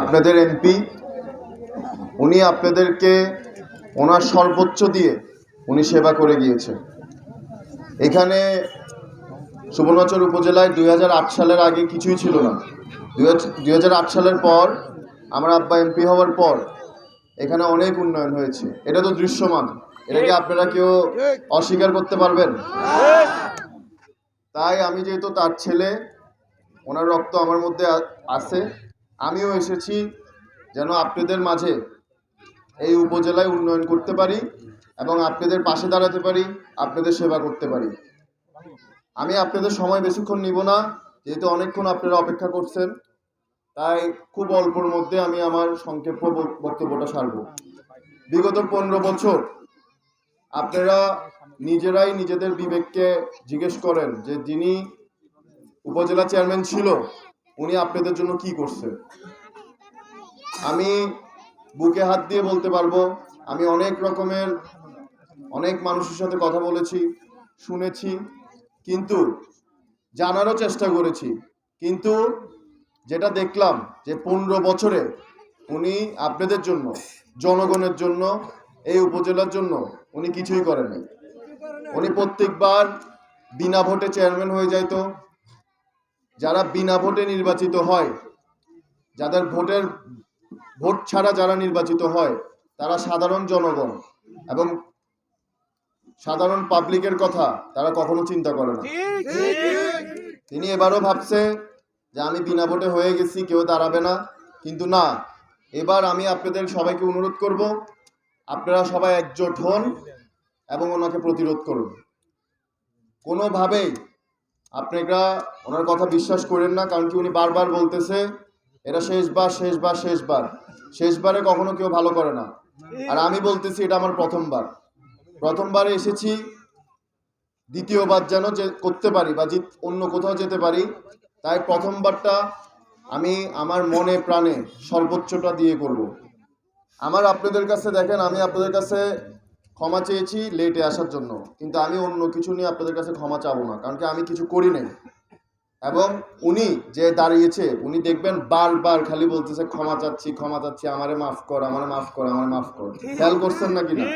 আপনাদের এমপি উনি আপনাদেরকে ওনার সর্বোচ্চ দিয়ে উনি সেবা করে গিয়েছে এখানে সুবর্ণচর উপজেলায় দুই হাজার আট সালের আগে কিছুই ছিল না। দুই হাজার আট সালের পর, আমার আব্বা এমপি হওয়ার পর এখানে অনেক উন্নয়ন হয়েছে। এটা তো দৃশ্যমান। এটাকে আপনারা কেউ অস্বীকার করতে পারবেন তাই আমি যেহেতু তার ছেলে, ওনার রক্ত আমার মধ্যে আছে। আমিও এসেছি যেন আপনাদের মাঝে এই উপজেলায় উন্নয়ন করতে পারি এবং আপনাদের পাশে দাঁড়াতে পারি, আপনাদের সেবা করতে পারি। আমি আপনাদের সময় বেশিক্ষণ নিব না, যেহেতু অনেকক্ষণ আপনারা অপেক্ষা করছেন, তাই খুব অল্পর মধ্যে আমি আমার সংক্ষেপ বক্তব্যটা সারব। বিগত পনেরো বছর আপনারা নিজেরাই নিজেদের বিবেককে জিজ্ঞেস করেন যে যিনি উপজেলা চেয়ারম্যান ছিল উনি আপনাদের জন্য কি করছে? আমি বুকে হাত দিয়ে বলতে পারব, আমি অনেক রকমের, অনেক মানুষের সাথে কথা বলেছি, শুনেছি, কিন্তু জানারও চেষ্টা করেছি। কিন্তু যেটা দেখলাম যে পনেরো বছরে উনি আপনাদের জন্য, জনগণের জন্য, এই উপজেলার জন্য উনি কিছুই করেনি উনি প্রত্যেকবার বিনা ভোটে চেয়ারম্যান হয়ে যাইতো যারা বিনা ভোটে নির্বাচিত হয়, যাদের ভোটের ভোট ছাড়া যারা নির্বাচিত হয়, তারা সাধারণ জনগণ এবং সাধারণ পাবলিকের কথা তারা কখনো চিন্তা করে না। তিনি এবারও ভাবছে যে আমি বিনা ভোটে হয়ে গেছি, কেউ দাঁড়াবে না। কিন্তু না, এবার আমি আপনাদের সবাইকে অনুরোধ করব, আপনারা সবাই একজোট হন এবং ওনাকে প্রতিরোধ করুন। কোনোভাবেই আপনারা ওনার কথা বিশ্বাস করেন না, কারণ কি উনি বারবার বলতেছে, এটা শেষবার শেষবার শেষবার। শেষবারে কখনো কেউ ভালো করে না। আর আমি বলতেছি, এটা আমার প্রথমবার। প্রথমবারে এসেছি, দ্বিতীয়বার যেন যে করতে পারি বা অন্য কোথাও যেতে পারি, তাই প্রথমবারটা আমি আমার মনে, প্রাণে সর্বোচ্চটা দিয়ে করব। আমার আপনাদের কাছে দেখেন, আমি আপনাদের কাছে ক্ষমা চেয়েছি লেটে আসার জন্য। কিন্তু আমি অন্য কিছু নিয়ে আপনাদের কাছে ক্ষমা চাবো না, কারণ কি আমি কিছু করি নাই। এবং উনি যে দাঁড়িয়েছে, উনি দেখবেন বারবার খালি বলতেছে, ক্ষমা চাচ্ছি ক্ষমা চাচ্ছি, আমারে মাফ কর, আমারে মাফ কর, আমারে মাফ কর। খেয়াল করছেন নাকি না?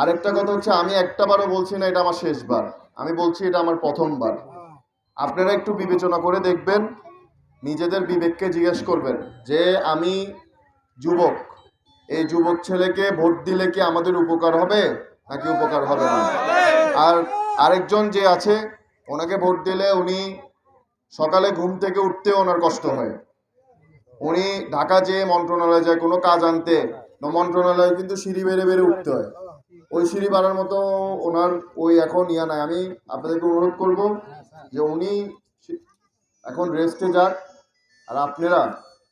আরেকটা কথা হচ্ছে, আমি একটা বারও বলছি না, এটা আমার শেষবার। আমি বলছি, এটা আমার প্রথমবার। আপনারা একটু বিবেচনা করে দেখবেন, নিজেদের বিবেককে জিজ্ঞেস করবেন যে, আমি যুবক এই যুবক ছেলেকে ভোট দিলে কি আমাদের উপকার হবে? নাকি উপকার হবে না? আর আরেকজন যে আছে, ওনাকে ভোট দিলে উনি সকালে ঘুম থেকে উঠতে ওনার কষ্ট হয়। উনি ঢাকা যেয়ে মন্ত্রণালয়ে যায়, কোনো কাজ আনতে, মন্ত্রণালয়ে কিন্তু সিঁড়ি বেড়ে বেড়ে উঠতে হয়। ওই সিঁড়ি বাড়ার মতো ওনার ওই এখন ইয়া নাই। আমি আপনাদেরকে অনুরোধ করব যে উনি এখন রেস্টে যাক। আর আপনারা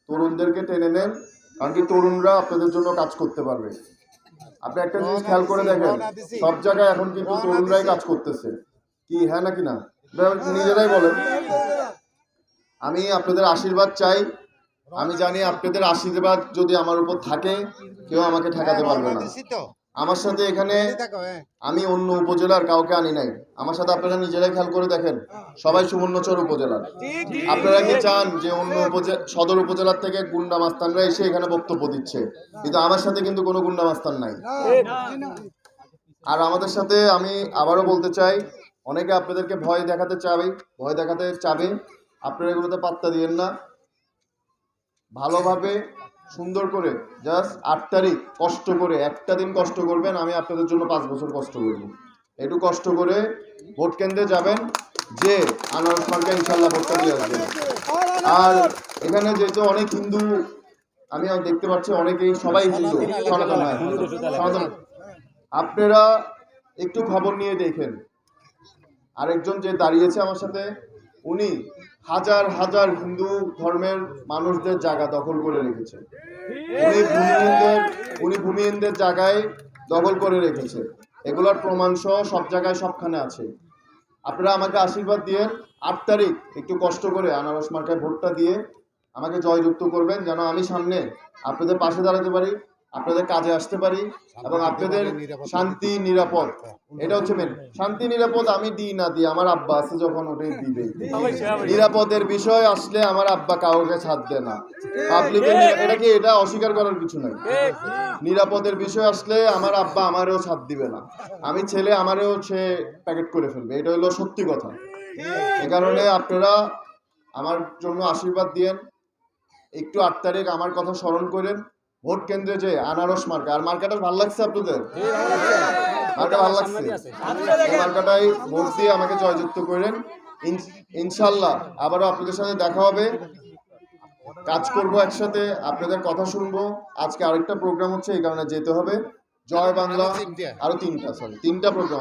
তরুণদেরকে টেনে নেন। কারণ কি তরুণরা আপনাদের জন্য কাজ করতে পারবে। আপনি একটা জিনিস খেয়াল করে দেখেন, সব জায়গায় এখন কিন্তু তরুণরাই কাজ করতেছে। কি হ্যাঁ নাকি না? নিজেরাই বলেন। আমি আপনাদের আশীর্বাদ চাই। আমি জানি আপনাদের আশীর্বাদ যদি আমার উপর থাকে, কেউ আমাকে ঠেকাতে পারবে না। আমার সাথে এখানে আমি অন্য উপজেলার কাউকে আনি নাই। আমার সাথে আপনারা নিজেরাই খেয়াল করে দেখেন। সবাই সুবর্ণচর উপজেলার। আপনারা কি চান যে অন্য উপজেলা সদর উপজেলার থেকে গুন্ডা মাস্তানরা এসে এখানে বক্তব্য দিচ্ছে? কিন্তু আমার সাথে কিন্তু কোনো গুন্ডা মাস্তান নাই। আর আমাদের সাথে আমি আবারও বলতে চাই অনেকে আপনাদেরকে ভয় দেখাতে চাবে ভয় দেখাতে চাবে। আপনারা এগুলোতে পাত্তা দিয়েন না। ভালোভাবে সুন্দর করে জাস্ট আট তারিখ, কষ্ট করে, একটা দিন কষ্ট করবেন, আমি আপনাদের জন্য পাঁচ বছর কষ্ট করব। একটু কষ্ট করে ভোট কেন্দ্রে যাবেন, যে আনারস মার্কা ইনশাল্লাহ ভোটটা দিয়ে আসবেন আর এখানে যেহেতু অনেক হিন্দু, আমি দেখতে পাচ্ছি অনেকেই সবাই হিন্দু, সনাতন সনাতন। আপনারা একটু খবর নিয়ে দেখেন। আরেকজন যে দাঁড়িয়েছে আমার সাথে উনি হাজার হাজার হিন্দু ধর্মের মানুষদের জায়গা দখল করে রেখেছে উনি ভূমিহীনদের উনি ভূমিহীনদের জায়গায় দখল করে রেখেছে এগুলোর প্রমাণ সহ সব জায়গায় সবখানে আছে। আপনারা আমাকে আশীর্বাদ দিয়ে আট তারিখ একটু কষ্ট করে আনারস মার্কায় ভোটটা দিয়ে আমাকে জয়যুক্ত করবেন, যেন আমি সামনে আপনাদের পাশে দাঁড়াতে পারি। আপনাদের কাজে আসতে পারি এবং আপনাদের শান্তি নিরাপদ। এটা হচ্ছে মেন শান্তি নিরাপদ আমি দিই না দিই আমার আব্বা আছে যখন ওটাই দিবে। নিরাপদের বিষয় আসলে আমার আব্বা কাউকে ছাড় দেয় না। পাবলিকের এটা কি এটা অস্বীকার করার কিছু নাই? নিরাপদের বিষয় আসলে আমার আব্বা আমারও ছাড় দিবে না। আমি ছেলে আমারও সে প্যাকেট করে ফেলবে। এটা হলো সত্যি কথা। এ কারণে আপনারা আমার জন্য আশীর্বাদ দিয়েন। একটু আট তারিখ আমার কথা স্মরণ করেন। ভোট কেন্দ্রে যে আনারস মার্কা আর মার্কাটা ভালো লাগছে আপনাদের? মার্কা ভালো লাগছে। মার্কাটাই ভোট দিয়ে আমাকে জয়যুক্ত করেন। ইনশাল্লাহ আবারও আপনাদের সাথে দেখা হবে। কাজ করব একসাথে আপনাদের কথা শুনব। আজকে আরেকটা প্রোগ্রাম হচ্ছে এই কারণে যেতে হবে। জয় বাংলা আরও তিনটা। সরি তিনটা প্রোগ্রাম